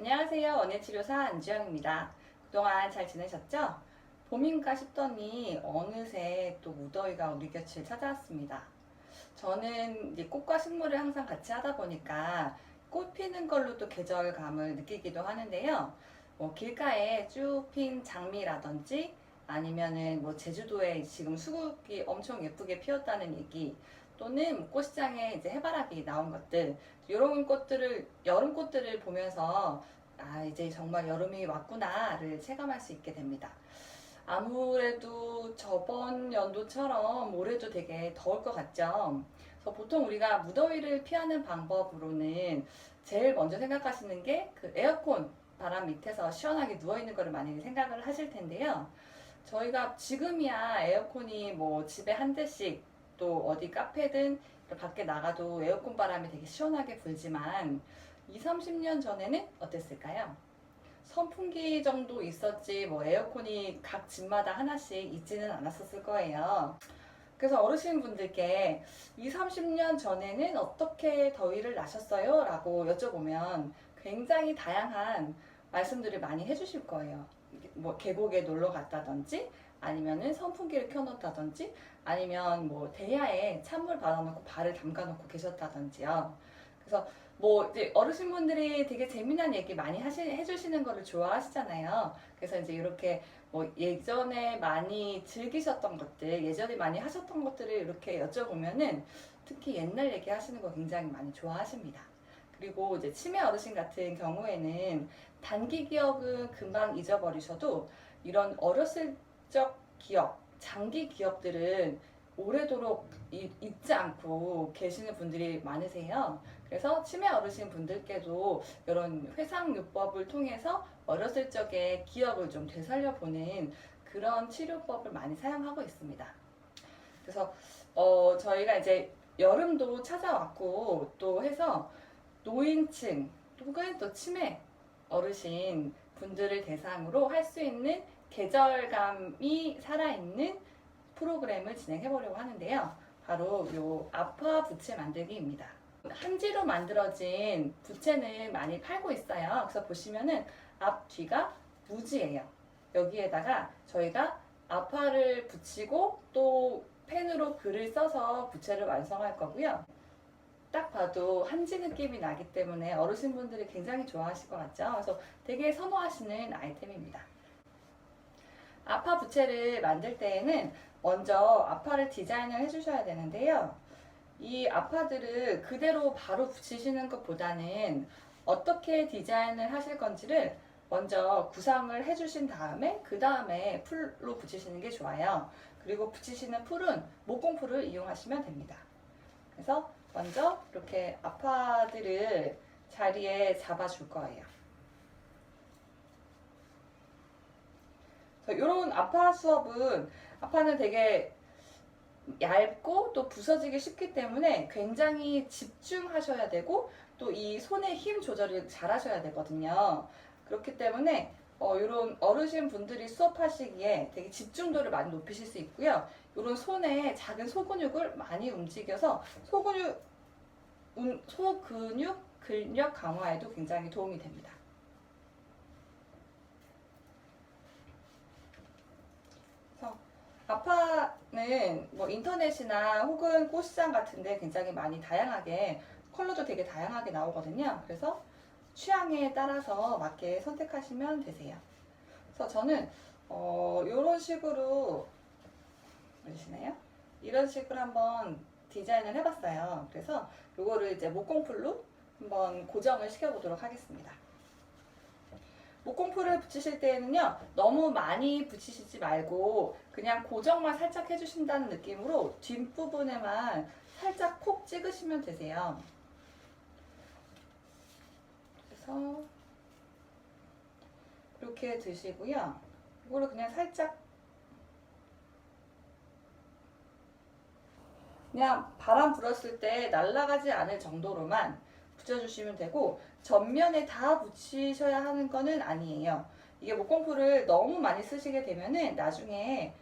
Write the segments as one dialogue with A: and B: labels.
A: 안녕하세요. 원예치료사 안주영입니다. 그동안 잘 지내셨죠? 봄인가 싶더니 어느새 또 무더위가 우리 곁을 찾아왔습니다. 저는 이제 꽃과 식물을 항상 같이 하다 보니까 꽃 피는 걸로 또 계절감을 느끼기도 하는데요. 뭐 길가에 쭉 핀 장미라든지 아니면은 뭐 제주도에 지금 수국이 엄청 예쁘게 피었다는 얘기 또는 뭐 꽃시장에 이제 해바라기 나온 것들 이런 꽃들을 여름 꽃들을 보면서 아 이제 정말 여름이 왔구나를 체감할 수 있게 됩니다. 아무래도 저번 연도처럼 올해도 되게 더울 것 같죠. 그래서 보통 우리가 무더위를 피하는 방법으로는 제일 먼저 생각하시는 게 그 에어컨 바람 밑에서 시원하게 누워 있는 거를 많이 생각을 하실 텐데요. 저희가 지금이야 에어컨이 뭐 집에 한 대씩 또 어디 카페든 밖에 나가도 에어컨 바람이 되게 시원하게 불지만 2, 30년 전에는 어땠을까요? 선풍기 정도 있었지 뭐 에어컨이 각 집마다 하나씩 있지는 않았었을 거예요. 그래서 어르신분들께 2, 30년 전에는 어떻게 더위를 나셨어요? 라고 여쭤보면 굉장히 다양한 말씀들을 많이 해주실 거예요. 뭐 계곡에 놀러 갔다든지 아니면은 선풍기를 켜놓다든지 아니면 뭐 대야에 찬물 받아놓고 발을 담가놓고 계셨다든지요. 그래서 뭐 이제 어르신분들이 되게 재미난 얘기 많이 하시, 해주시는 거를 좋아하시잖아요. 그래서 이제 이렇게 뭐 예전에 많이 즐기셨던 것들, 예전에 많이 하셨던 것들을 이렇게 여쭤보면은 특히 옛날 얘기 하시는 거 굉장히 많이 좋아하십니다. 그리고 이제 치매 어르신 같은 경우에는 단기 기억은 금방 잊어버리셔도 이런 어렸을 적 기억, 장기 기억들은 오래도록 이- 잊지 않고 계시는 분들이 많으세요. 그래서 치매 어르신 분들께도 이런 회상요법을 통해서 어렸을 적의 기억을 좀 되살려보는 그런 치료법을 많이 사용하고 있습니다. 그래서 어, 저희가 이제 여름도 찾아왔고 또 해서 노인층 혹은 또 치매 어르신 분들을 대상으로 할 수 있는 계절감이 살아있는 프로그램을 진행해 보려고 하는데요. 바로 요 아파 부채 만들기입니다. 한지로 만들어진 부채는 많이 팔고 있어요. 그래서 보시면은 앞 뒤가 무지예요. 여기에다가 저희가 아파를 붙이고 또 펜으로 글을 써서 부채를 완성할 거고요. 딱 봐도 한지 느낌이 나기 때문에 어르신분들이 굉장히 좋아하실 것 같죠? 그래서 되게 선호하시는 아이템입니다. 아파 부채를 만들 때에는 먼저 아파를 디자인을 해주셔야 되는데요. 이 아파들을 그대로 바로 붙이시는 것보다는 어떻게 디자인을 하실 건지를 먼저 구상을 해주신 다음에 그 다음에 풀로 붙이시는 게 좋아요. 그리고 붙이시는 풀은 목공풀을 이용하시면 됩니다. 그래서 먼저 이렇게 아파들을 자리에 잡아줄 거예요. 이런 아파 수업은 아파는 되게 얇고 또 부서지기 쉽기 때문에 굉장히 집중하셔야 되고 또 이 손의 힘 조절을 잘 하셔야 되거든요. 그렇기 때문에 어, 이런 어르신 분들이 수업하시기에 되게 집중도를 많이 높이실 수 있고요. 이런 손에 작은 소근육을 많이 움직여서 소근육, 운- 소근육 근력 강화에도 굉장히 도움이 됩니다. 그래서 아파는 뭐 인터넷이나 혹은 꽃시장 같은데 굉장히 많이 다양하게 컬러도 되게 다양하게 나오거든요. 그래서 취향에 따라서 맞게 선택하시면 되세요. 그래서 저는 어, 이런 식으로 보시나요? 이런 식으로 한번 디자인을 해봤어요. 그래서 이거를 이제 목공풀로 한번 고정을 시켜보도록 하겠습니다. 목공풀을 붙이실 때에는요 너무 많이 붙이시지 말고 그냥 고정만 살짝 해주신다는 느낌으로 뒷부분에만 살짝 콕 찍으시면 되세요. 그래서 이렇게 드시고요. 이거를 그냥 살짝 그냥 바람 불었을 때 날아가지 않을 정도로만 붙여주시면 되고 전면에 다 붙이셔야 하는 거는 아니에요. 이게 목공풀을 너무 많이 쓰시게 되면은 나중에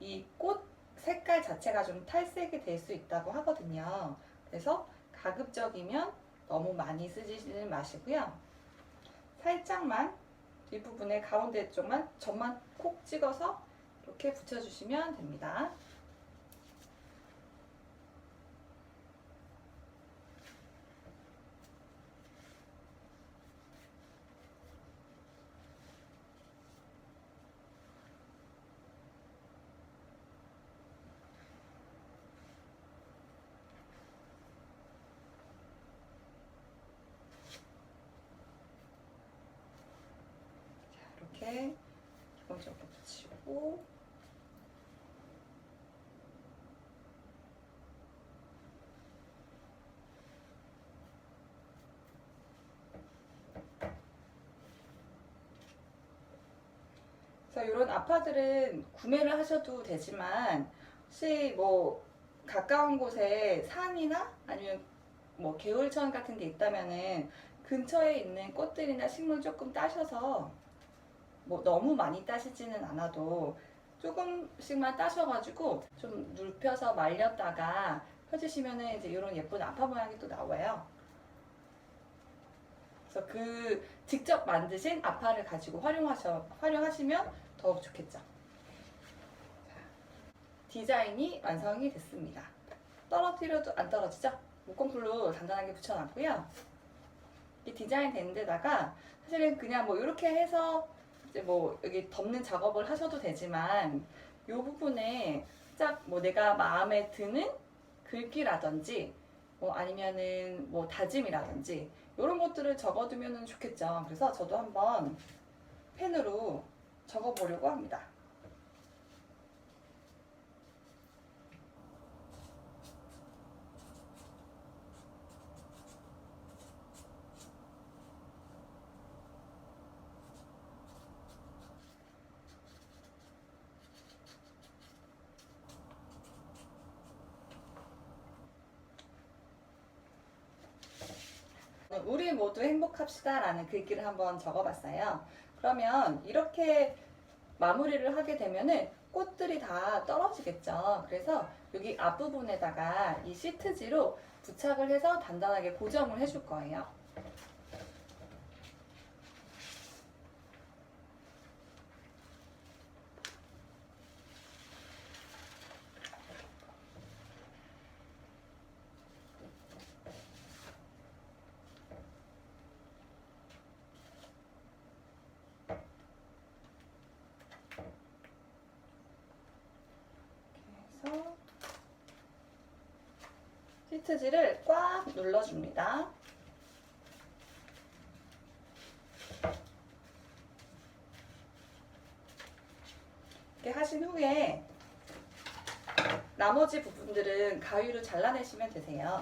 A: 이 꽃 색깔 자체가 좀 탈색이 될 수 있다고 하거든요. 그래서 가급적이면 너무 많이 쓰지는 마시고요. 살짝만 뒷부분에 가운데 쪽만 점만 콕 찍어서 이렇게 붙여주시면 됩니다. 자, 이렇게 기본적으로 붙이고. 그래서 이런 아파들은 구매를 하셔도 되지만 혹시 뭐 가까운 곳에 산이나 아니면 뭐 개울천 같은 게 있다면은 근처에 있는 꽃들이나 식물 조금 따셔서 뭐 너무 많이 따시지는 않아도 조금씩만 따셔가지고 좀 눕혀서 말렸다가 펴주시면은 이제 이런 예쁜 아파 모양이 또 나와요. 그래서 그 직접 만드신 아파를 가지고 활용하셔 활용하시면 더욱 좋겠죠. 자, 디자인이 완성이 됐습니다. 떨어뜨려도 안 떨어지죠? 목공풀로 단단하게 붙여놨고요. 이 디자인 된 데다가 사실은 그냥 뭐 이렇게 해서 이제 뭐 여기 덮는 작업을 하셔도 되지만 이 부분에 살짝 뭐 내가 마음에 드는 글귀라든지 뭐 아니면은 뭐 다짐이라든지 이런 것들을 적어두면 좋겠죠. 그래서 저도 한번 펜으로 적어보려고 합니다. 우리 모두 행복합시다라는 글귀를 한번 적어봤어요. 그러면 이렇게 마무리를 하게 되면은 꽃들이 다 떨어지겠죠. 그래서 여기 앞부분에다가 이 시트지로 부착을 해서 단단하게 고정을 해줄 거예요. 그래서 시트지를 꽉 눌러줍니다. 이렇게 하신 후에 나머지 부분들은 가위로 잘라내시면 되세요.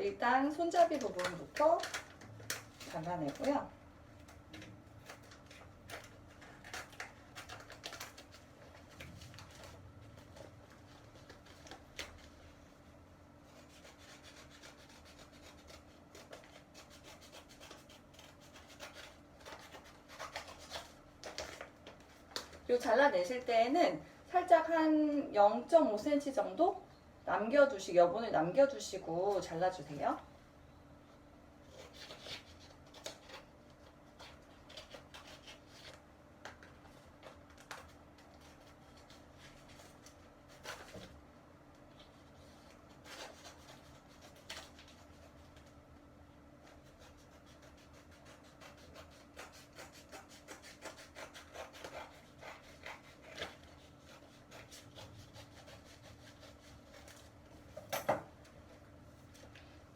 A: 일단 손잡이 부분부터 잘라내고요. 그리고 잘라내실 때에는 살짝 한 0.5cm 정도 남겨두시 여분을 남겨두시고 잘라주세요.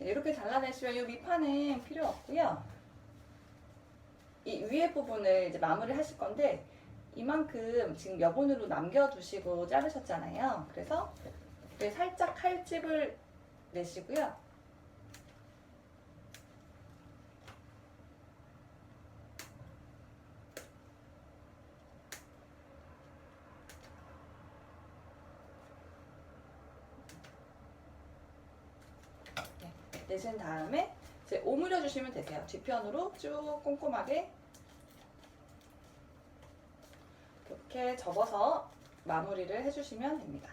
A: 이렇게 잘라내시면 이 밑판은 필요 없고요. 이 위에 부분을 이제 마무리 하실 건데 이만큼 지금 여분으로 남겨두시고 자르셨잖아요. 그래서 살짝 칼집을 내시고요. 내신 다음에 이제 오므려 주시면 되세요. 뒤편으로 쭉 꼼꼼하게 이렇게 접어서 마무리를 해주시면 됩니다.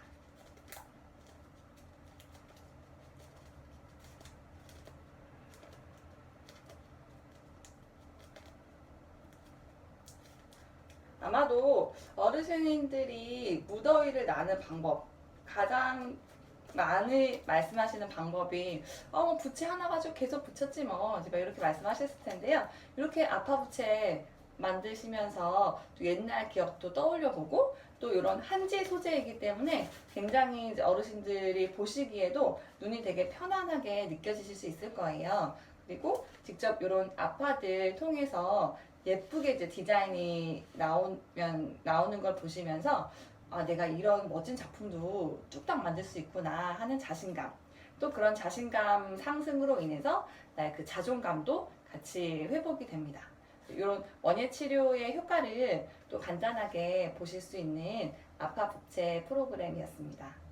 A: 아마도 어르신들이 무더위를 나는 방법 가장 많이 말씀하시는 방법이 어, 뭐 부채 하나 가지고 계속 붙였지 뭐 이렇게 말씀하셨을 텐데요. 이렇게 아파 부채 만드시면서 또 옛날 기억도 떠올려 보고 또 이런 한지 소재이기 때문에 굉장히 어르신들이 보시기에도 눈이 되게 편안하게 느껴지실 수 있을 거예요. 그리고 직접 이런 아파들 통해서 예쁘게 이제 디자인이 나오면 나오는 걸 보시면서 아 내가 이런 멋진 작품도 뚝딱 만들 수 있구나 하는 자신감 또 그런 자신감 상승으로 인해서 나의 그 자존감도 같이 회복이 됩니다. 이런 원예 치료의 효과를 또 간단하게 보실 수 있는 아파 부채 프로그램이었습니다.